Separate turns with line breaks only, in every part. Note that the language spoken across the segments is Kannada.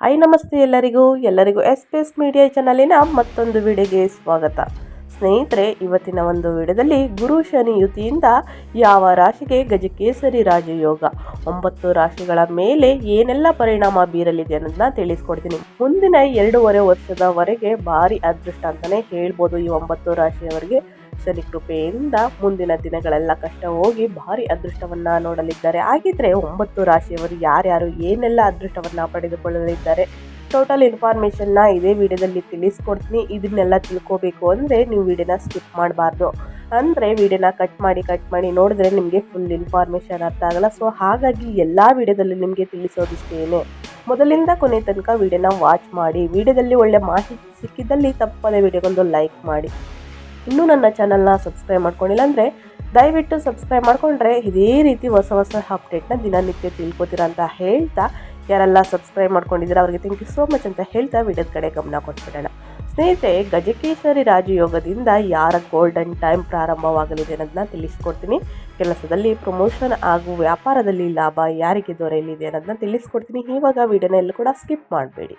ಐ ನಮಸ್ತೆ ಎಲ್ಲರಿಗೂ. ಎಲ್ಲರಿಗೂ ಎಸ್ ಪಿ ಎಸ್ ಮೀಡಿಯಾ ಚಾನಲಿನ ಮತ್ತೊಂದು ವಿಡಿಯೋಗೆ ಸ್ವಾಗತ. ಸ್ನೇಹಿತರೆ, ಇವತ್ತಿನ ಒಂದು ವಿಡಿಯೋದಲ್ಲಿ ಗುರು ಶನಿ ಯುತಿಯಿಂದ ಯಾವ ರಾಶಿಗೆ ಗಜಕೇಸರಿ ರಾಜಯೋಗ? ಒಂಬತ್ತು ರಾಶಿಗಳ ಮೇಲೆ ಏನೆಲ್ಲ ಪರಿಣಾಮ ಬೀರಲಿದೆ ಅನ್ನೋದನ್ನ ತಿಳಿಸ್ಕೊಡ್ತೀನಿ. ಮುಂದಿನ ಎರಡೂವರೆ ವರ್ಷದವರೆಗೆ ಭಾರಿ ಅದೃಷ್ಟ ಅಂತಲೇ ಹೇಳ್ಬೋದು ಈ ಒಂಬತ್ತು ರಾಶಿಯವರಿಗೆ. ಶನಿ ಕೃಪೆಯಿಂದ ಮುಂದಿನ ದಿನಗಳೆಲ್ಲ ಕಷ್ಟ ಹೋಗಿ ಭಾರಿ ಅದೃಷ್ಟವನ್ನ ನೋಡಲಿದ್ದಾರೆ. ಹಾಗಿದ್ರೆ ಒಂಬತ್ತು ರಾಶಿಯವರು ಯಾರ್ಯಾರು ಏನೆಲ್ಲ ಅದೃಷ್ಟವನ್ನ ಪಡೆದುಕೊಳ್ಳಲಿದ್ದಾರೆ? ಟೋಟಲ್ ಇನ್ಫಾರ್ಮೇಷನ್ನ ಇದೇ ವಿಡಿಯೋದಲ್ಲಿ ತಿಳಿಸ್ಕೊಡ್ತೀನಿ. ಇದನ್ನೆಲ್ಲ ತಿಳ್ಕೋಬೇಕು ಅಂದರೆ ನೀವು ವಿಡಿಯೋನ ಸ್ಕಿಪ್ ಮಾಡಬಾರ್ದು. ಅಂದರೆ ವಿಡಿಯೋನ ಕಟ್ ಮಾಡಿ ಕಟ್ ಮಾಡಿ ನೋಡಿದ್ರೆ ನಿಮಗೆ ಫುಲ್ ಇನ್ಫಾರ್ಮೇಷನ್ ಅರ್ಥ ಆಗಲ್ಲ. ಸೊ ಹಾಗಾಗಿ ಎಲ್ಲ ವಿಡಿಯೋದಲ್ಲಿ ನಿಮಗೆ ತಿಳಿಸೋದಿಷ್ಟೇನೆ. ಮೊದಲಿಂದ ಕೊನೆ ತನಕ ವಿಡಿಯೋನ ವಾಚ್ ಮಾಡಿ. ವಿಡಿಯೋದಲ್ಲಿ ಒಳ್ಳೆ ಮಾಹಿತಿ ಸಿಕ್ಕಿದ್ದಲ್ಲಿ ತಪ್ಪದೇ ವಿಡಿಯೋಗೊಂದು ಲೈಕ್ ಮಾಡಿ. ಇನ್ನೂ ನನ್ನ ಚಾನಲ್ನ ಸಬ್ಸ್ಕ್ರೈಬ್ ಮಾಡ್ಕೊಂಡಿಲ್ಲ ಅಂದರೆ ದಯವಿಟ್ಟು ಸಬ್ಸ್ಕ್ರೈಬ್ ಮಾಡಿಕೊಂಡ್ರೆ ಇದೇ ರೀತಿ ಹೊಸ ಹೊಸ ಅಪ್ಡೇಟ್ನ ದಿನನಿತ್ಯ ತಿಳ್ಕೊತೀರ ಅಂತ ಹೇಳ್ತಾ ಯಾರೆಲ್ಲ ಸಬ್ಸ್ಕ್ರೈಬ್ ಮಾಡ್ಕೊಂಡಿದ್ದೀರಾ ಅವರಿಗೆ ಥ್ಯಾಂಕ್ ಯು ಸೋ ಮಚ್ ಅಂತ ಹೇಳ್ತಾ ವಿಡಿಯೋದ ಕಡೆ ಗಮನ ಕೊಟ್ಬಿಡೋಣ. ಸ್ನೇಹಿತರೆ ಗಜಕೇಶ್ವರಿ ರಾಜಯೋಗದಿಂದ ಯಾರ ಗೋಲ್ಡನ್ ಟೈಮ್ ಪ್ರಾರಂಭವಾಗಲಿದೆ ಅನ್ನೋದನ್ನ ತಿಳಿಸ್ಕೊಡ್ತೀನಿ. ಕೆಲಸದಲ್ಲಿ ಪ್ರಮೋಷನ್ ಹಾಗೂ ವ್ಯಾಪಾರದಲ್ಲಿ ಲಾಭ ಯಾರಿಗೆ ದೊರೆಯಲಿದೆ ಅನ್ನೋದನ್ನ ತಿಳಿಸ್ಕೊಡ್ತೀನಿ. ಇವಾಗ ವಿಡಿಯೋನ ಎಲ್ಲೂ ಕೂಡ ಸ್ಕಿಪ್ ಮಾಡಬೇಡಿ.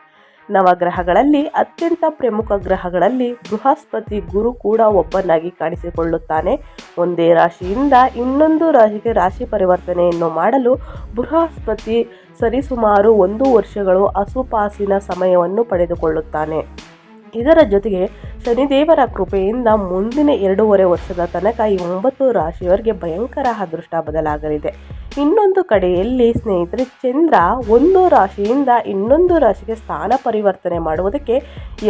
ನವಗ್ರಹಗಳಲ್ಲಿ, ಅತ್ಯಂತ ಪ್ರಮುಖ ಗ್ರಹಗಳಲ್ಲಿ ಬೃಹಸ್ಪತಿ ಗುರು ಕೂಡ ಒಬ್ಬನಾಗಿ ಕಾಣಿಸಿಕೊಳ್ಳುತ್ತಾನೆ. ಒಂದೇ ರಾಶಿಯಿಂದ ಇನ್ನೊಂದು ರಾಶಿಗೆ ರಾಶಿ ಪರಿವರ್ತನೆಯನ್ನು ಮಾಡಲು ಬೃಹಸ್ಪತಿ ಸರಿಸುಮಾರು ಒಂದು ವರ್ಷಗಳು ಅಸುಪಾಸಿನ ಸಮಯವನ್ನು ಪಡೆದುಕೊಳ್ಳುತ್ತಾನೆ. ಇದರ ಜೊತೆಗೆ ಶನಿದೇವರ ಕೃಪೆಯಿಂದ ಮುಂದಿನ ಎರಡೂವರೆ ವರ್ಷದ ತನಕ ಈ ಒಂಬತ್ತು ರಾಶಿಯವರಿಗೆ ಭಯಂಕರ ಅದೃಷ್ಟ ಬದಲಾಗಲಿದೆ. ಇನ್ನೊಂದು ಕಡೆಯಲ್ಲಿ ಸ್ನೇಹಿತರೆ, ಚಂದ್ರ ಒಂದು ರಾಶಿಯಿಂದ ಇನ್ನೊಂದು ರಾಶಿಗೆ ಸ್ಥಾನ ಪರಿವರ್ತನೆ ಮಾಡುವುದಕ್ಕೆ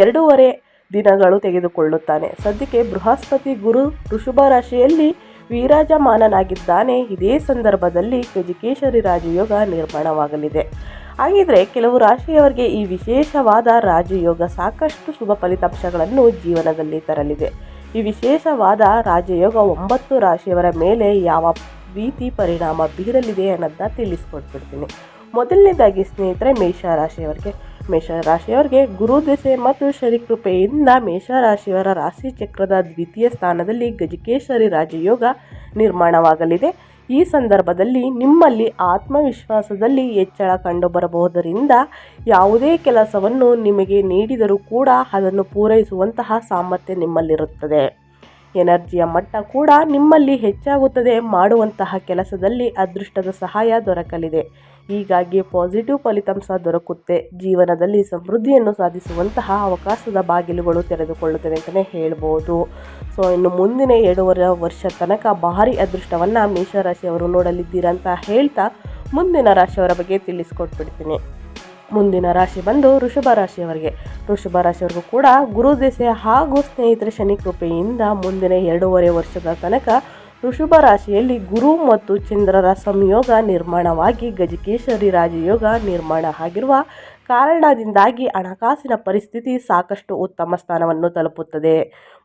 ಎರಡೂವರೆ ದಿನಗಳು ತೆಗೆದುಕೊಳ್ಳುತ್ತಾನೆ. ಸದ್ಯಕ್ಕೆ ಬೃಹಸ್ಪತಿ ಗುರು ಋಷಭ ರಾಶಿಯಲ್ಲಿ ವಿರಾಜಮಾನನಾಗಿದ್ದಾನೆ. ಇದೇ ಸಂದರ್ಭದಲ್ಲಿ ಗಜಕೇಶರಿ ರಾಜಯೋಗ ನಿರ್ಮಾಣವಾಗಲಿದೆ. ಹಾಗಿದ್ರೆ ಕೆಲವು ರಾಶಿಯವರಿಗೆ ಈ ವಿಶೇಷವಾದ ರಾಜಯೋಗ ಸಾಕಷ್ಟು ಶುಭ ಫಲಿತಾಂಶಗಳನ್ನು ಜೀವನದಲ್ಲಿ ತರಲಿದೆ. ಈ ವಿಶೇಷವಾದ ರಾಜಯೋಗ ಒಂಬತ್ತು ರಾಶಿಯವರ ಮೇಲೆ ಯಾವ ರೀತಿ ಪರಿಣಾಮ ಬೀರಲಿದೆ ಅನ್ನೋದನ್ನ ತಿಳಿಸ್ಕೊಟ್ಬಿಡ್ತೀನಿ. ಮೊದಲನೇದಾಗಿ ಸ್ನೇಹಿತರೆ, ಮೇಷರಾಶಿಯವರಿಗೆ. ಮೇಷರಾಶಿಯವರಿಗೆ ಗುರು ದೆಸೆ ಮತ್ತು ಶರೀಕೃಪೆಯಿಂದ ಮೇಷರಾಶಿಯವರ ರಾಶಿ ಚಕ್ರದ ದ್ವಿತೀಯ ಸ್ಥಾನದಲ್ಲಿ ಗಜಕೇಶ್ವರಿ ರಾಜಯೋಗ ನಿರ್ಮಾಣವಾಗಲಿದೆ. ಈ ಸಂದರ್ಭದಲ್ಲಿ ನಿಮ್ಮಲ್ಲಿ ಆತ್ಮವಿಶ್ವಾಸದಲ್ಲಿ ಹೆಚ್ಚಳ ಕಂಡುಬರಬಹುದರಿಂದ ಯಾವುದೇ ಕೆಲಸವನ್ನು ನಿಮಗೆ ನೀಡಿದರೂ ಕೂಡ ಅದನ್ನು ಪೂರೈಸುವಂತಹ ಸಾಮರ್ಥ್ಯ ನಿಮ್ಮಲ್ಲಿರುತ್ತದೆ. ಎನರ್ಜಿಯ ಮಟ್ಟ ಕೂಡ ನಿಮ್ಮಲ್ಲಿ ಹೆಚ್ಚಾಗುತ್ತದೆ ಮಾಡುವಂತಹ ಕೆಲಸದಲ್ಲಿ ಅದೃಷ್ಟದ ಸಹಾಯ ದೊರಕಲಿದೆ. ಹೀಗಾಗಿ ಪಾಸಿಟಿವ್ ಫಲಿತಾಂಶ ದೊರಕುತ್ತೆ. ಜೀವನದಲ್ಲಿ ಸಮೃದ್ಧಿಯನ್ನು ಸಾಧಿಸುವಂತಹ ಅವಕಾಶದ ಬಾಗಿಲುಗಳು ತೆರೆದುಕೊಳ್ಳುತ್ತವೆ ಅಂತಲೇ ಹೇಳ್ಬೋದು. ಸೊ ಇನ್ನು ಮುಂದಿನ ಎರಡೂವರೆ ವರ್ಷ ತನಕ ಭಾರಿ ಅದೃಷ್ಟವನ್ನು ಮೇಷರಾಶಿಯವರು ನೋಡಲಿದ್ದೀರಂತ ಹೇಳ್ತಾ ಮುಂದಿನ ರಾಶಿಯವರ ಬಗ್ಗೆ ತಿಳಿಸ್ಕೊಟ್ಬಿಡ್ತೀನಿ. ಮುಂದಿನ ರಾಶಿ ಬಂದು ಋಷಭ ರಾಶಿಯವರಿಗೆ. ಋಷಭ ರಾಶಿಯವರಿಗೂ ಕೂಡ ಗುರು ದೆಸೆ ಹಾಗೂ ಸ್ನೇಹಿತರ ಶನಿ ಕೃಪೆಯಿಂದ ಮುಂದಿನ ಎರಡೂವರೆ ವರ್ಷದ ತನಕ ಋಷಭ ರಾಶಿಯಲ್ಲಿ ಗುರು ಮತ್ತು ಚಂದ್ರರ ಸಂಯೋಗ ನಿರ್ಮಾಣವಾಗಿ ಗಜಕೇಶ್ವರಿ ರಾಜಯೋಗ ನಿರ್ಮಾಣ ಆಗಿರುವ ಕಾರಣದಿಂದಾಗಿ ಹಣಕಾಸಿನ ಪರಿಸ್ಥಿತಿ ಸಾಕಷ್ಟು ಉತ್ತಮ ಸ್ಥಾನವನ್ನು ತಲುಪುತ್ತದೆ.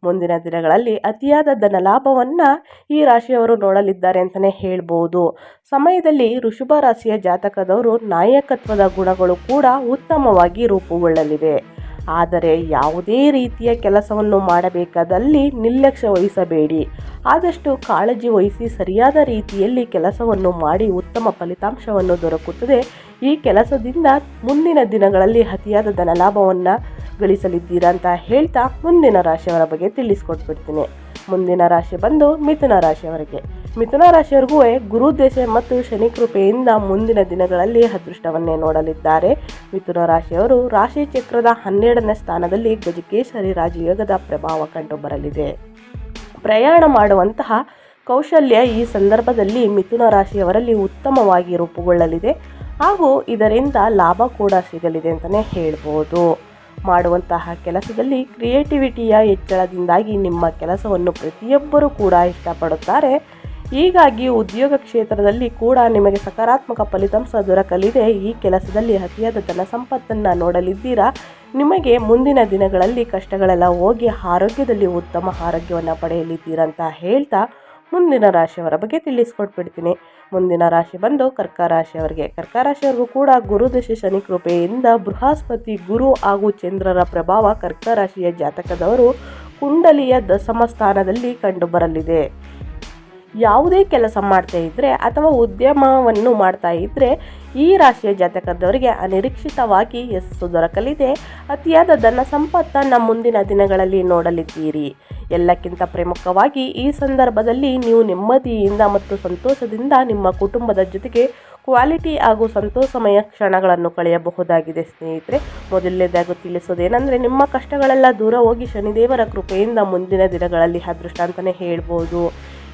ಮುಂದಿನ ದಿನಗಳಲ್ಲಿ ಅತಿಯಾದ ಧನ ಲಾಭವನ್ನು ಈ ರಾಶಿಯವರು ನೋಡಲಿದ್ದಾರೆ ಅಂತಲೇ ಹೇಳ್ಬೋದು. ಸಮಯದಲ್ಲಿ ಋಷಭ ರಾಶಿಯ ಜಾತಕದವರು ನಾಯಕತ್ವದ ಗುಣಗಳು ಕೂಡ ಉತ್ತಮವಾಗಿ ರೂಪುಗೊಳ್ಳಲಿವೆ. ಆದರೆ ಯಾವುದೇ ರೀತಿಯ ಕೆಲಸವನ್ನು ಮಾಡಬೇಕಾದಲ್ಲಿ ನಿರ್ಲಕ್ಷ್ಯ ವಹಿಸಬೇಡಿ. ಆದಷ್ಟು ಕಾಳಜಿ ವಹಿಸಿ ಸರಿಯಾದ ರೀತಿಯಲ್ಲಿ ಕೆಲಸವನ್ನು ಮಾಡಿ ಉತ್ತಮ ಫಲಿತಾಂಶವನ್ನು ದೊರಕುತ್ತದೆ. ಈ ಕೆಲಸದಿಂದ ಮುಂದಿನ ದಿನಗಳಲ್ಲಿ ಅತಿಯಾದ ಧನಲಾಭವನ್ನು ಗಳಿಸಲಿದ್ದೀರಾ ಅಂತ ಹೇಳ್ತಾ ಮುಂದಿನ ರಾಶಿಯವರ ಬಗ್ಗೆ ತಿಳಿಸ್ಕೊಟ್ಬಿಡ್ತೀನಿ. ಮುಂದಿನ ರಾಶಿ ಬಂದು ಮಿಥುನ ರಾಶಿಯವರಿಗೆ. ಮಿಥುನ ರಾಶಿಯವರಿಗೂ ಗುರು ದೇಶ ಮತ್ತು ಶನಿ ಕೃಪೆಯಿಂದ ಮುಂದಿನ ದಿನಗಳಲ್ಲಿ ಅದೃಷ್ಟವನ್ನೇ ನೋಡಲಿದ್ದಾರೆ. ಮಿಥುನ ರಾಶಿಯವರು ರಾಶಿ ಚಕ್ರದ ಹನ್ನೆರಡನೇ ಸ್ಥಾನದಲ್ಲಿ ಗಜಕೇಶರಿ ರಾಜಯೋಗದ ಪ್ರಭಾವ ಕಂಡು ಬರಲಿದೆ. ಪ್ರಯಾಣ ಮಾಡುವಂತಹ ಕೌಶಲ್ಯ ಈ ಸಂದರ್ಭದಲ್ಲಿ ಮಿಥುನ ರಾಶಿಯವರಲ್ಲಿ ಉತ್ತಮವಾಗಿ ರೂಪುಗೊಳ್ಳಲಿದೆ ಹಾಗೂ ಇದರಿಂದ ಲಾಭ ಕೂಡ ಸಿಗಲಿದೆ ಅಂತಲೇ ಹೇಳ್ಬೋದು. ಮಾಡುವಂತಹ ಕೆಲಸದಲ್ಲಿ ಕ್ರಿಯೇಟಿವಿಟಿಯ ಹೆಚ್ಚಳದಿಂದಾಗಿ ನಿಮ್ಮ ಕೆಲಸವನ್ನು ಪ್ರತಿಯೊಬ್ಬರೂ ಕೂಡ ಇಷ್ಟಪಡುತ್ತಾರೆ. ಹೀಗಾಗಿ ಉದ್ಯೋಗ ಕ್ಷೇತ್ರದಲ್ಲಿ ಕೂಡ ನಿಮಗೆ ಸಕಾರಾತ್ಮಕ ಫಲಿತಾಂಶ ದೊರಕಲಿದೆ. ಈ ಕೆಲಸದಲ್ಲಿ ಅತಿಯಾದ ಧನ ಸಂಪತ್ತನ್ನು ನೋಡಲಿದ್ದೀರಾ? ನಿಮಗೆ ಮುಂದಿನ ದಿನಗಳಲ್ಲಿ ಕಷ್ಟಗಳೆಲ್ಲ ಹೋಗಿ ಆರೋಗ್ಯದಲ್ಲಿ ಉತ್ತಮ ಆರೋಗ್ಯವನ್ನು ಪಡೆಯಲಿದ್ದೀರಾ ಅಂತ ಹೇಳ್ತಾ ಮುಂದಿನ ರಾಶಿಯವರ ಬಗ್ಗೆ ತಿಳಿಸ್ಕೊಟ್ಬಿಡ್ತೀನಿ. ಮುಂದಿನ ರಾಶಿ ಬಂದು ಕರ್ಕ ರಾಶಿಯವರಿಗೆ ಕರ್ಕ ರಾಶಿಯವರಿಗೂ ಕೂಡ ಗುರುದಶೆ ಶನಿ ಕೃಪೆಯಿಂದ ಬೃಹಸ್ಪತಿ ಗುರು ಹಾಗೂ ಚಂದ್ರರ ಪ್ರಭಾವ ಕರ್ಕ ರಾಶಿಯ ಜಾತಕದವರು ಕುಂಡಲಿಯ ದಶಮ ಸ್ಥಾನದಲ್ಲಿ ಕಂಡುಬರಲಿದೆ. ಯಾವುದೇ ಕೆಲಸ ಮಾಡ್ತಾ ಇದ್ದರೆ ಅಥವಾ ಉದ್ಯಮವನ್ನು ಮಾಡ್ತಾ ಇದ್ದರೆ ಈ ರಾಶಿಯ ಜಾತಕದವರಿಗೆ ಅನಿರೀಕ್ಷಿತವಾಗಿ ಯಶಸ್ಸು ದೊರಕಲಿದೆ. ಅತಿಯಾದ ಧನ ಸಂಪತ್ತನ್ನು ಮುಂದಿನ ದಿನಗಳಲ್ಲಿ ನೋಡಲಿದ್ದೀರಿ. ಎಲ್ಲಕ್ಕಿಂತ ಪ್ರಮುಖವಾಗಿ ಈ ಸಂದರ್ಭದಲ್ಲಿ ನೀವು ನೆಮ್ಮದಿಯಿಂದ ಮತ್ತು ಸಂತೋಷದಿಂದ ನಿಮ್ಮ ಕುಟುಂಬದ ಜೊತೆಗೆ ಕ್ವಾಲಿಟಿ ಹಾಗೂ ಸಂತೋಷಮಯ ಕ್ಷಣಗಳನ್ನು ಕಳೆಯಬಹುದಾಗಿದೆ ಸ್ನೇಹಿತರೆ. ಮೊದಲನೇದಾಗಿ ತಿಳಿಸೋದೇನೆಂದರೆ ನಿಮ್ಮ ಕಷ್ಟಗಳೆಲ್ಲ ದೂರ ಹೋಗಿ ಶನಿದೇವರ ಕೃಪೆಯಿಂದ ಮುಂದಿನ ದಿನಗಳಲ್ಲಿ ಅದೃಷ್ಟ ಅಂತಲೇ ಹೇಳ್ಬೋದು.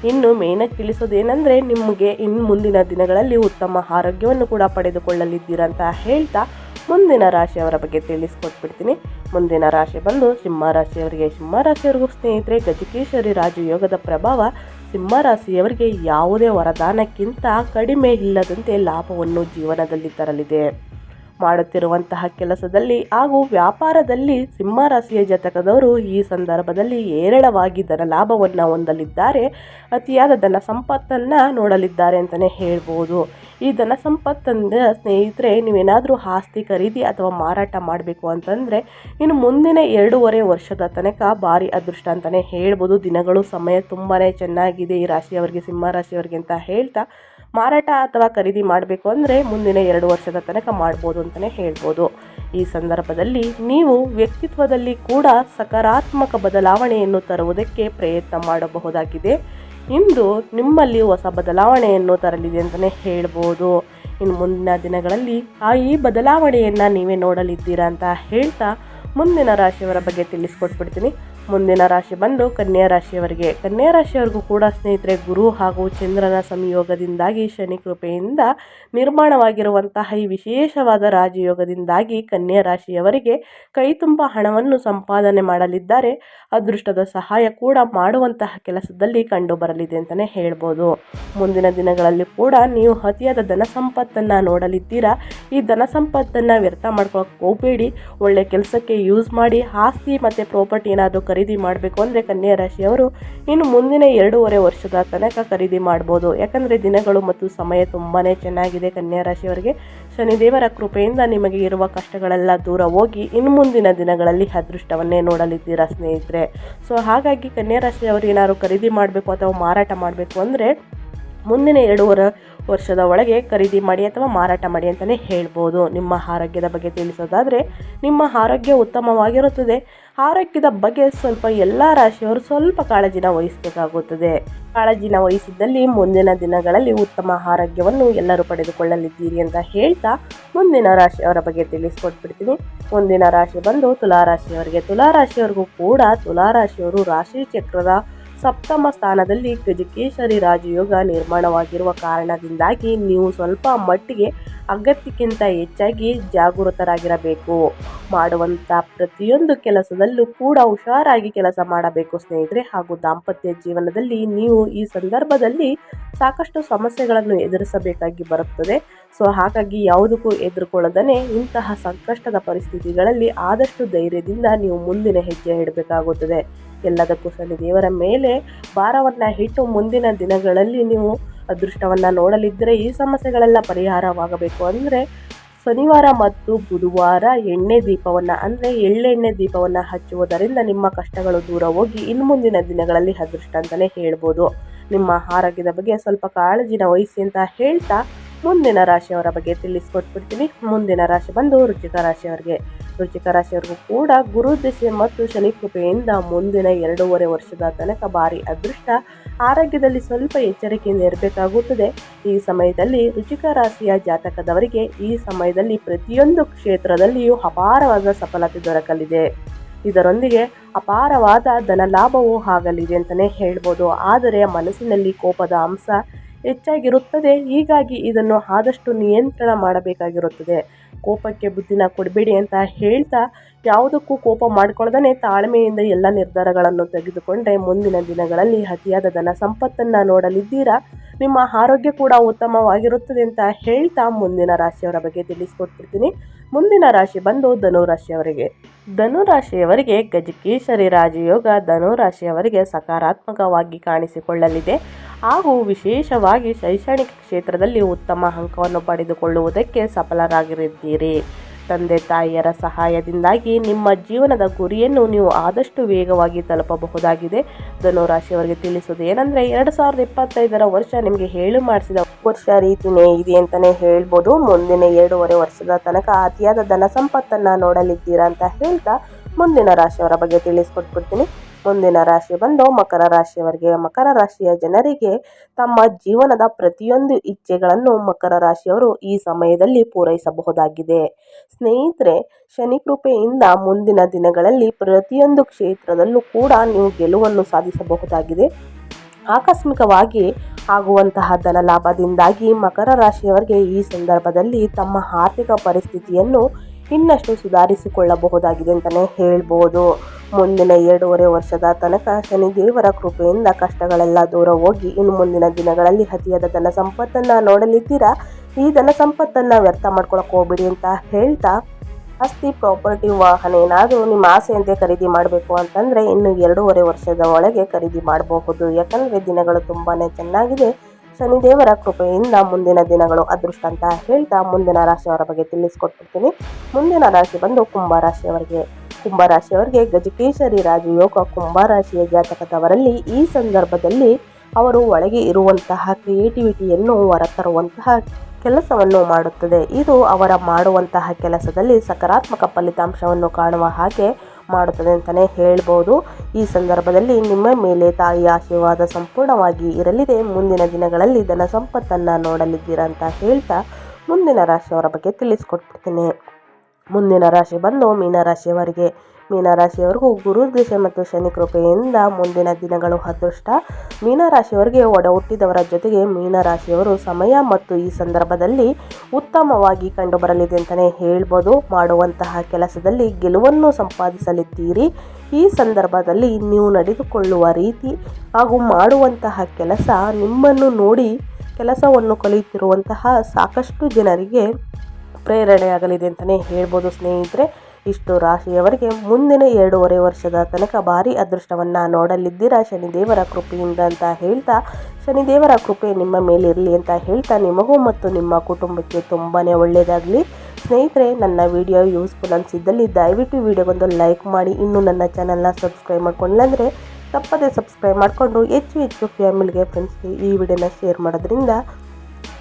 ಇನ್ನು ಮೇನಕ್ಕೆ ತಿಳಿಸೋದೇನೆಂದರೆ ನಿಮಗೆ ಇನ್ನು ಮುಂದಿನ ದಿನಗಳಲ್ಲಿ ಉತ್ತಮ ಆರೋಗ್ಯವನ್ನು ಕೂಡ ಪಡೆದುಕೊಳ್ಳಲಿದ್ದೀರಂತ ಹೇಳ್ತಾ ಮುಂದಿನ ರಾಶಿಯವರ ಬಗ್ಗೆ ತಿಳಿಸ್ಕೊಟ್ಬಿಡ್ತೀನಿ. ಮುಂದಿನ ರಾಶಿ ಬಂದು ಸಿಂಹ ರಾಶಿಯವರಿಗೆ, ಸಿಂಹ ರಾಶಿಯವರಿಗೂ ಸ್ನೇಹಿತರೆ ಗಜಕೇಶ್ವರಿ ರಾಜು ಯೋಗದ ಪ್ರಭಾವ ಸಿಂಹ ರಾಶಿಯವರಿಗೆ ಯಾವುದೇ ವರದಾನಕ್ಕಿಂತ ಕಡಿಮೆ ಇಲ್ಲದಂತೆ ಲಾಭವನ್ನು ಜೀವನದಲ್ಲಿ ತರಲಿದೆ. ಮಾಡುತ್ತಿರುವಂತಹ ಕೆಲಸದಲ್ಲಿ ಹಾಗೂ ವ್ಯಾಪಾರದಲ್ಲಿ ಸಿಂಹ ರಾಶಿಯ ಜಾತಕದವರು ಈ ಸಂದರ್ಭದಲ್ಲಿ ಏರಳವಾಗಿ ಧನ ಲಾಭವನ್ನು ಹೊಂದಲಿದ್ದಾರೆ. ಅತಿಯಾದ ಧನ ಸಂಪತ್ತನ್ನು ನೋಡಲಿದ್ದಾರೆ ಅಂತಲೇ ಹೇಳ್ಬೋದು. ಈ ಧನ ಸಂಪತ್ತಂದ ಸ್ನೇಹಿತರೆ, ನೀವೇನಾದರೂ ಆಸ್ತಿ ಖರೀದಿ ಅಥವಾ ಮಾರಾಟ ಮಾಡಬೇಕು ಅಂತಂದರೆ ಇನ್ನು ಮುಂದಿನ ಎರಡೂವರೆ ವರ್ಷದ ತನಕ ಭಾರಿ ಅದೃಷ್ಟ ಅಂತಲೇ ಹೇಳ್ಬೋದು. ದಿನಗಳು, ಸಮಯ ತುಂಬಾ ಚೆನ್ನಾಗಿದೆ ಈ ರಾಶಿಯವರಿಗೆ, ಸಿಂಹ ರಾಶಿಯವರಿಗೆ ಅಂತ ಹೇಳ್ತಾ ಮಾರಾಟ ಅಥವಾ ಖರೀದಿ ಮಾಡಬೇಕು ಅಂದರೆ ಮುಂದಿನ ಎರಡು ವರ್ಷದ ತನಕ ಮಾಡ್ಬೋದು ಅಂತಲೇ ಹೇಳ್ಬೋದು. ಈ ಸಂದರ್ಭದಲ್ಲಿ ನೀವು ವ್ಯಕ್ತಿತ್ವದಲ್ಲಿ ಕೂಡ ಸಕಾರಾತ್ಮಕ ಬದಲಾವಣೆಯನ್ನು ತರುವುದಕ್ಕೆ ಪ್ರಯತ್ನ ಮಾಡಬಹುದಾಗಿದೆ. ಇಂದು ನಿಮ್ಮಲ್ಲಿ ಹೊಸ ಬದಲಾವಣೆಯನ್ನು ತರಲಿದೆ ಅಂತಲೇ ಹೇಳ್ಬೋದು. ಇನ್ನು ಮುಂದಿನ ದಿನಗಳಲ್ಲಿ ಆ ಈ ಬದಲಾವಣೆಯನ್ನು ನೀವೇ ನೋಡಲಿದ್ದೀರಾ ಅಂತ ಹೇಳ್ತಾ ಮುಂದಿನ ರಾಶಿಯವರ ಬಗ್ಗೆ ತಿಳಿಸ್ಕೊಟ್ಬಿಡ್ತೀನಿ. ಮುಂದಿನ ರಾಶಿ ಬಂದು ಕನ್ಯಾ ರಾಶಿಯವರಿಗೆ. ಕನ್ಯಾ ರಾಶಿಯವರಿಗೂ ಕೂಡ ಸ್ನೇಹಿತರೆ, ಗುರು ಹಾಗೂ ಚಂದ್ರನ ಸಂಯೋಗದಿಂದಾಗಿ ಶನಿ ಕೃಪೆಯಿಂದ ನಿರ್ಮಾಣವಾಗಿರುವಂತಹ ಈ ವಿಶೇಷವಾದ ರಾಜಯೋಗದಿಂದಾಗಿ ಕನ್ಯಾ ರಾಶಿಯವರಿಗೆ ಕೈ ತುಂಬ ಹಣವನ್ನು ಸಂಪಾದನೆ ಮಾಡಲಿದ್ದಾರೆ. ಅದೃಷ್ಟದ ಸಹಾಯ ಕೂಡ ಮಾಡುವಂತಹ ಕೆಲಸದಲ್ಲಿ ಕಂಡು ಬರಲಿದೆ ಅಂತಲೇ ಹೇಳ್ಬೋದು. ಮುಂದಿನ ದಿನಗಳಲ್ಲಿ ಕೂಡ ನೀವು ಅತಿಯಾದ ಧನ ಸಂಪತ್ತನ್ನು ನೋಡಲಿದ್ದೀರಾ? ಈ ಧನ ಸಂಪತ್ತನ್ನು ವ್ಯರ್ಥ ಮಾಡ್ಕೊಳಕ್ಕೆ ಹೋಗಬೇಡಿ ಒಳ್ಳೆ ಕೆಲಸಕ್ಕೆ ಯೂಸ್ ಮಾಡಿ, ಆಸ್ತಿ ಮತ್ತು ಪ್ರಾಪರ್ಟಿ ಏನಾದರೂ ಖರೀದಿ ಮಾಡಬೇಕು ಅಂದರೆ ಕನ್ಯಾ ರಾಶಿಯವರು ಇನ್ನು ಮುಂದಿನ ಎರಡೂವರೆ ವರ್ಷದ ತನಕ ಖರೀದಿ ಮಾಡ್ಬೋದು. ಯಾಕಂದರೆ ದಿನಗಳು ಮತ್ತು ಸಮಯ ತುಂಬಾ ಚೆನ್ನಾಗಿದೆ ಕನ್ಯಾ ರಾಶಿಯವರಿಗೆ. ಶನಿದೇವರ ಕೃಪೆಯಿಂದ ನಿಮಗೆ ಇರುವ ಕಷ್ಟಗಳೆಲ್ಲ ದೂರ ಹೋಗಿ ಇನ್ನು ಮುಂದಿನ ದಿನಗಳಲ್ಲಿ ಅದೃಷ್ಟವನ್ನೇ ನೋಡಲಿದ್ದೀರಾ ಸ್ನೇಹಿತರೆ? ಸೊ ಹಾಗಾಗಿ ಕನ್ಯಾ ರಾಶಿಯವರು ಏನಾದ್ರು ಖರೀದಿ ಮಾಡಬೇಕು ಅಥವಾ ಮಾರಾಟ ಮಾಡಬೇಕು ಅಂದರೆ ಮುಂದಿನ ಎರಡೂವರೆ ವರ್ಷದ ಒಳಗೆ ಖರೀದಿ ಮಾಡಿ ಅಥವಾ ಮಾರಾಟ ಮಾಡಿ ಅಂತಲೇ ಹೇಳ್ಬೋದು. ನಿಮ್ಮ ಆರೋಗ್ಯದ ಬಗ್ಗೆ ತಿಳಿಸೋದಾದರೆ, ನಿಮ್ಮ ಆರೋಗ್ಯ ಉತ್ತಮವಾಗಿರುತ್ತದೆ. ಆರೋಗ್ಯದ ಬಗ್ಗೆ ಸ್ವಲ್ಪ ಎಲ್ಲ ರಾಶಿಯವರು ಸ್ವಲ್ಪ ಕಾಳಜಿನ ವಹಿಸಬೇಕಾಗುತ್ತದೆ. ಕಾಳಜಿನ ವಹಿಸಿದ್ದಲ್ಲಿ ಮುಂದಿನ ದಿನಗಳಲ್ಲಿ ಉತ್ತಮ ಆರೋಗ್ಯವನ್ನು ಎಲ್ಲರೂ ಪಡೆದುಕೊಳ್ಳಲಿದ್ದೀರಿ ಅಂತ ಹೇಳ್ತಾ ಮುಂದಿನ ರಾಶಿಯವರ ಬಗ್ಗೆ ತಿಳಿಸ್ಕೊಟ್ಬಿಡ್ತೀನಿ. ಮುಂದಿನ ರಾಶಿ ಬಂದು ತುಲಾರಾಶಿಯವರಿಗೆ. ತುಲಾರಾಶಿಯವರಿಗೂ ಕೂಡ ತುಲಾರಾಶಿಯವರು ರಾಶಿ ಚಕ್ರದ ಸಪ್ತಮ ಸ್ಥಾನದಲ್ಲಿ ಗಜಕೇಶರಿ ರಾಜಯೋಗ ನಿರ್ಮಾಣವಾಗಿರುವ ಕಾರಣದಿಂದಾಗಿ ನೀವು ಸ್ವಲ್ಪ ಮಟ್ಟಿಗೆ ಅಗತ್ಯಕ್ಕಿಂತ ಹೆಚ್ಚಾಗಿ ಜಾಗೃತರಾಗಿರಬೇಕು. ಮಾಡುವಂಥ ಪ್ರತಿಯೊಂದು ಕೆಲಸದಲ್ಲೂ ಕೂಡ ಹುಷಾರಾಗಿ ಕೆಲಸ ಮಾಡಬೇಕು ಸ್ನೇಹಿತರೆ. ಹಾಗೂ ದಾಂಪತ್ಯ ಜೀವನದಲ್ಲಿ ನೀವು ಈ ಸಂದರ್ಭದಲ್ಲಿ ಸಾಕಷ್ಟು ಸಮಸ್ಯೆಗಳನ್ನು ಎದುರಿಸಬೇಕಾಗಿ ಬರುತ್ತದೆ. ಸೊ, ಹಾಗಾಗಿ ಯಾವುದಕ್ಕೂ ಎದುರುಕೊಳ್ಳದನೆ ಇಂತಹ ಸಂಕಷ್ಟದ ಪರಿಸ್ಥಿತಿಗಳಲ್ಲಿ ಆದಷ್ಟು ಧೈರ್ಯದಿಂದ ನೀವು ಮುಂದಿನ ಹೆಜ್ಜೆ ಇಡಬೇಕಾಗುತ್ತದೆ. ಎಲ್ಲದಕ್ಕೂ ಸರಿ. ದೇವರ ಮೇಲೆ ಭಾರವನ್ನು ಇಟ್ಟು ಮುಂದಿನ ದಿನಗಳಲ್ಲಿ ನೀವು ಅದೃಷ್ಟವನ್ನು ನೋಡಲಿದ್ದರೆ ಈ ಸಮಸ್ಯೆಗಳೆಲ್ಲ ಪರಿಹಾರವಾಗಬೇಕು. ಅಂದರೆ ಶನಿವಾರ ಮತ್ತು ಬುಧವಾರ ಎಣ್ಣೆ ದೀಪವನ್ನು, ಅಂದರೆ ಎಳ್ಳೆಣ್ಣೆ ದೀಪವನ್ನು ಹಚ್ಚುವುದರಿಂದ ನಿಮ್ಮ ಕಷ್ಟಗಳು ದೂರ ಹೋಗಿ ಇನ್ನು ಮುಂದಿನ ದಿನಗಳಲ್ಲಿ ಅದೃಷ್ಟ ಅಂತಲೇ ಹೇಳ್ಬೋದು. ನಿಮ್ಮ ಆರೋಗ್ಯದ ಬಗ್ಗೆ ಸ್ವಲ್ಪ ಕಾಳಜಿನ ವಹಿಸಿ ಅಂತ ಹೇಳ್ತಾ ಮುಂದಿನ ರಾಶಿಯವರ ಬಗ್ಗೆ ತಿಳಿಸ್ಕೊಟ್ಬಿಡ್ತೀನಿ. ಮುಂದಿನ ರಾಶಿ ಬಂದು ರುಚಿಕ ರಾಶಿಯವರಿಗೆ. ರುಚಿಕ ರಾಶಿಯವರಿಗೂ ಕೂಡ ಗುರು ದಶೆ ಮತ್ತು ಶನಿ ಕೃಪೆಯಿಂದ ಮುಂದಿನ ಎರಡೂವರೆ ವರ್ಷದ ತನಕ ಭಾರಿ ಅದೃಷ್ಟ. ಆರೋಗ್ಯದಲ್ಲಿ ಸ್ವಲ್ಪ ಎಚ್ಚರಿಕೆಯಿಂದ ಇರಬೇಕಾಗುತ್ತದೆ ಈ ಸಮಯದಲ್ಲಿ ವೃಶ್ಚಿಕ ರಾಶಿಯ ಜಾತಕದವರಿಗೆ ಈ ಸಮಯದಲ್ಲಿ ಪ್ರತಿಯೊಂದು ಕ್ಷೇತ್ರದಲ್ಲಿಯೂ ಅಪಾರವಾದ ಸಫಲತೆ ದೊರಕಲಿದೆ. ಇದರೊಂದಿಗೆ ಅಪಾರವಾದ ಧನ ಲಾಭವೂ ಆಗಲಿದೆ ಅಂತಲೇ ಹೇಳ್ಬೋದು. ಆದರೆ ಮನಸ್ಸಿನಲ್ಲಿ ಕೋಪದ ಅಂಶ ಹೆಚ್ಚಾಗಿರುತ್ತದೆ. ಹೀಗಾಗಿ ಇದನ್ನು ಆದಷ್ಟು ನಿಯಂತ್ರಣ ಮಾಡಬೇಕಾಗಿರುತ್ತದೆ. ಕೋಪಕ್ಕೆ ಬುದ್ಧಿನ ಕೊಡಬೇಡಿ ಅಂತ ಹೇಳ್ತಾ ಯಾವುದಕ್ಕೂ ಕೋಪ ಮಾಡ್ಕೊಳ್ದೇ ತಾಳ್ಮೆಯಿಂದ ಎಲ್ಲ ನಿರ್ಧಾರಗಳನ್ನು ತೆಗೆದುಕೊಂಡ್ರೆ ಮುಂದಿನ ದಿನಗಳಲ್ಲಿ ಅತಿಯಾದ ಧನ ಸಂಪತ್ತನ್ನು ನೋಡಲಿದ್ದೀರಾ? ನಿಮ್ಮ ಆರೋಗ್ಯ ಕೂಡ ಉತ್ತಮವಾಗಿರುತ್ತದೆ ಅಂತ ಹೇಳ್ತಾ ಮುಂದಿನ ರಾಶಿಯವರ ಬಗ್ಗೆ ತಿಳಿಸ್ಕೊಟ್ಬಿಡ್ತೀನಿ ಮುಂದಿನ ರಾಶಿ ಬಂದು ಧನು ರಾಶಿಯವರಿಗೆ ಧನು ರಾಶಿಯವರಿಗೆ ಗಜಕೇಶರಿ ರಾಜಯೋಗ ಧನುರಾಶಿಯವರಿಗೆ ಸಕಾರಾತ್ಮಕವಾಗಿ ಕಾಣಿಸಿಕೊಳ್ಳಲಿದೆ. ಹಾಗೂ ವಿಶೇಷವಾಗಿ ಶೈಕ್ಷಣಿಕ ಕ್ಷೇತ್ರದಲ್ಲಿ ಉತ್ತಮ ಅಂಕವನ್ನು ಪಡೆದುಕೊಳ್ಳುವುದಕ್ಕೆ ಸಫಲರಾಗಿರಿದ್ದೀರಿ ತಂದೆ ತಾಯಿಯರ ಸಹಾಯದಿಂದಾಗಿ ನಿಮ್ಮ ಜೀವನದ ಗುರಿಯನ್ನು ನೀವು ಆದಷ್ಟು ವೇಗವಾಗಿ ತಲುಪಬಹುದಾಗಿದೆ. ಧನುರಾಶಿಯವರಿಗೆ ತಿಳಿಸೋದು ಏನಂದ್ರೆ, ಎರಡು ಸಾವಿರದ ಇಪ್ಪತ್ತೈದರ ವರ್ಷ ನಿಮಗೆ ಹೇಳು ಮಾಡಿಸಿದ ವರ್ಷ ರೀತಿನೇ ಇದೆ ಅಂತಾನೆ ಹೇಳ್ಬೋದು. ಮುಂದಿನ ಎರಡೂವರೆ ವರ್ಷದ ತನಕ ಅತಿಯಾದ ಧನ ಸಂಪತ್ತನ್ನ ನೋಡಲಿದ್ದೀರಾ ಅಂತ ಹೇಳ್ತಾ ಮುಂದಿನ ರಾಶಿಯವರ ಬಗ್ಗೆ ತಿಳಿಸ್ಕೊಟ್ಬಿಡ್ತೀನಿ. ಮುಂದಿನ ರಾಶಿ ಬಂದು ಮಕರ ರಾಶಿಯವರಿಗೆ, ಮಕರ ರಾಶಿಯ ಜನರಿಗೆ ತಮ್ಮ ಜೀವನದ ಪ್ರತಿಯೊಂದು ಇಚ್ಛೆಗಳನ್ನು ಮಕರ ರಾಶಿಯವರು ಈ ಸಮಯದಲ್ಲಿ ಪೂರೈಸಬಹುದಾಗಿದೆ. ಸ್ನೇಹಿತರೆ, ಶನಿ ಕೃಪೆಯಿಂದ ಮುಂದಿನ ದಿನಗಳಲ್ಲಿ ಪ್ರತಿಯೊಂದು ಕ್ಷೇತ್ರದಲ್ಲೂ ಕೂಡ ನೀವು ಗೆಲುವನ್ನು ಸಾಧಿಸಬಹುದಾಗಿದೆ. ಆಕಸ್ಮಿಕವಾಗಿ ಆಗುವಂತಹ ಧನ ಲಾಭದಿಂದಾಗಿ ಮಕರ ರಾಶಿಯವರಿಗೆ ಈ ಸಂದರ್ಭದಲ್ಲಿ ತಮ್ಮ ಆರ್ಥಿಕ ಪರಿಸ್ಥಿತಿಯನ್ನು ಇನ್ನಷ್ಟು ಸುಧಾರಿಸಿಕೊಳ್ಳಬಹುದಾಗಿದೆ ಅಂತಲೇ ಹೇಳ್ಬೋದು. ಮುಂದಿನ ಎರಡೂವರೆ ವರ್ಷದ ತನಕ ಶನಿದೇವರ ಕೃಪೆಯಿಂದ ಕಷ್ಟಗಳೆಲ್ಲ ದೂರ ಹೋಗಿ ಇನ್ನು ಮುಂದಿನ ದಿನಗಳಲ್ಲಿ ಅತಿಯಾದ ಧನ ಸಂಪತ್ತನ್ನು ನೋಡಲಿದ್ದೀರಾ? ಈ ಧನ ಸಂಪತ್ತನ್ನು ವ್ಯರ್ಥ ಮಾಡ್ಕೊಳಕ್ಕೆ ಹೋಗ್ಬಿಡಿ ಅಂತ ಹೇಳ್ತಾ ಆಸ್ತಿ, ಪ್ರಾಪರ್ಟಿ, ವಾಹನ ಏನಾದರೂ ನಿಮ್ಮ ಆಸೆಯಂತೆ ಖರೀದಿ ಮಾಡಬೇಕು ಅಂತಂದರೆ ಇನ್ನು ಎರಡೂವರೆ ವರ್ಷದ ಒಳಗೆ ಖರೀದಿ ಮಾಡಬಹುದು. ಯಾಕಂದರೆ ದಿನಗಳು ತುಂಬಾ ಚೆನ್ನಾಗಿದೆ. ಶನಿದೇವರ ಕೃಪೆಯಿಂದ ಮುಂದಿನ ದಿನಗಳು ಅದೃಷ್ಟ ಅಂತ ಹೇಳ್ತಾ ಮುಂದಿನ ರಾಶಿಯವರ ಬಗ್ಗೆ ತಿಳಿಸ್ಕೊಟ್ಬಿಡ್ತೀನಿ ಮುಂದಿನ ರಾಶಿ ಬಂದು ಕುಂಭ ರಾಶಿಯವರಿಗೆ. ಕುಂಭ ರಾಶಿಯವರಿಗೆ ಗಜಕೇಶರಿ ರಾಜಯೋಗ ಕುಂಭರಾಶಿಯ ಜಾತಕದವರಲ್ಲಿ ಈ ಸಂದರ್ಭದಲ್ಲಿ ಅವರು ಒಳಗೆ ಇರುವಂತಹ ಕ್ರಿಯೇಟಿವಿಟಿಯನ್ನು ಹೊರತರುವಂತಹ ಕೆಲಸವನ್ನು ಮಾಡುತ್ತದೆ. ಇದು ಅವರ ಮಾಡುವಂತಹ ಕೆಲಸದಲ್ಲಿ ಸಕಾರಾತ್ಮಕ ಫಲಿತಾಂಶವನ್ನು ಕಾಣುವ ಹಾಗೆ ಮಾಡುತ್ತದೆ ಅಂತಲೇ ಹೇಳ್ಬೋದು. ಈ ಸಂದರ್ಭದಲ್ಲಿ ನಿಮ್ಮ ಮೇಲೆ ತಾಯಿಯ ಆಶೀರ್ವಾದ ಸಂಪೂರ್ಣವಾಗಿ ಇರಲಿದೆ. ಮುಂದಿನ ದಿನಗಳಲ್ಲಿ ಧನ ಸಂಪತ್ತನ್ನು ನೋಡಲಿದ್ದೀರಾ ಅಂತ ಹೇಳ್ತಾ ಮುಂದಿನ ರಾಶಿಯವರ ಬಗ್ಗೆ ತಿಳಿಸ್ಕೊಟ್ಬಿಡ್ತೀನಿ ಮುಂದಿನ ರಾಶಿ ಬಂದು ಮೀನರಾಶಿಯವರಿಗೆ ಮೀನರಾಶಿಯವರಿಗೂ ಗುರು ದಿಶೆ ಮತ್ತು ಶನಿ ಕೃಪೆಯಿಂದ ಮುಂದಿನ ದಿನಗಳು ಅದೃಷ್ಟ. ಮೀನರಾಶಿಯವರಿಗೆ ಒಡ ಹುಟ್ಟಿದವರ ಜೊತೆಗೆ ಮೀನರಾಶಿಯವರು ಸಮಯ ಮತ್ತು ಈ ಸಂದರ್ಭದಲ್ಲಿ ಉತ್ತಮವಾಗಿ ಕಂಡುಬರಲಿದೆ ಅಂತಲೇ ಹೇಳ್ಬೋದು. ಮಾಡುವಂತಹ ಕೆಲಸದಲ್ಲಿ ಗೆಲುವನ್ನು ಸಂಪಾದಿಸಲಿದ್ದೀರಿ. ಈ ಸಂದರ್ಭದಲ್ಲಿ ನೀವು ನಡೆದುಕೊಳ್ಳುವ ರೀತಿ ಹಾಗೂ ಮಾಡುವಂತಹ ಕೆಲಸ ನಿಮ್ಮನ್ನು ನೋಡಿ ಕೆಲಸವನ್ನು ಕಲಿಯುತ್ತಿರುವಂತಹ ಸಾಕಷ್ಟು ಜನರಿಗೆ ಪ್ರೇರಣೆಯಾಗಲಿದೆ ಅಂತಲೇ ಹೇಳ್ಬೋದು ಸ್ನೇಹಿತರೆ. ಇಷ್ಟು ರಾಶಿಯವರಿಗೆ ಮುಂದಿನ ಎರಡೂವರೆ ವರ್ಷದ ತನಕ ಭಾರಿ ಅದೃಷ್ಟವನ್ನು ನೋಡಲಿದ್ದೀರಾ? ಶನಿದೇವರ ಕೃಪೆಯಿಂದ ಅಂತ ಹೇಳ್ತಾ, ಶನಿದೇವರ ಕೃಪೆ ನಿಮ್ಮ ಮೇಲಿರಲಿ ಅಂತ ಹೇಳ್ತಾ, ನಿಮಗೂ ಮತ್ತು ನಿಮ್ಮ ಕುಟುಂಬಕ್ಕೆ ತುಂಬಾ ಒಳ್ಳೆಯದಾಗಲಿ ಸ್ನೇಹಿತರೆ, ನನ್ನ ವಿಡಿಯೋ ಯೂಸ್ಫುಲ್ ಅನಿಸಿದ್ದಲ್ಲಿ ದಯವಿಟ್ಟು ವಿಡಿಯೋಗೊಂದು ಲೈಕ್ ಮಾಡಿ. ಇನ್ನೂ ನನ್ನ ಚಾನಲ್ನ ಸಬ್ಸ್ಕ್ರೈಬ್ ಮಾಡ್ಕೊಂಡಿಲ್ಲ ತಪ್ಪದೇ ಸಬ್ಸ್ಕ್ರೈಬ್ ಮಾಡಿಕೊಂಡು ಹೆಚ್ಚು ಹೆಚ್ಚು ಫ್ಯಾಮಿಲಿಗೆ ಫ್ರೆಂಡ್ಸ್ಗೆ ಈ ವಿಡಿಯೋನ ಶೇರ್ ಮಾಡೋದ್ರಿಂದ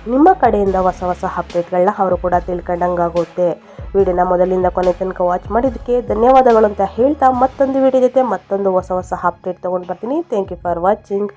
ನಿಮ್ಮ ಕಡೆಯಿಂದ ಹೊಸ ಹೊಸ ಅಪ್ಡೇಟ್ಗಳನ್ನ ಅವರು ಕೂಡ ತಿಳ್ಕೊಂಡಂಗಾಗುತ್ತೆ. ವಿಡಿಯೋನ ಮೊದಲಿಂದ ಕೊನೆ ತನಕ ವಾಚ್ ಮಾಡಿದ್ದಕ್ಕೆ ಧನ್ಯವಾದಗಳು ಅಂತ ಹೇಳ್ತಾ ಮತ್ತೊಂದು ವಿಡಿಯೋ ಜೊತೆ ಮತ್ತೊಂದು ಹೊಸ ಹೊಸ ಅಪ್ಡೇಟ್ ತೊಗೊಂಡು ಬರ್ತೀನಿ. Thank you for watching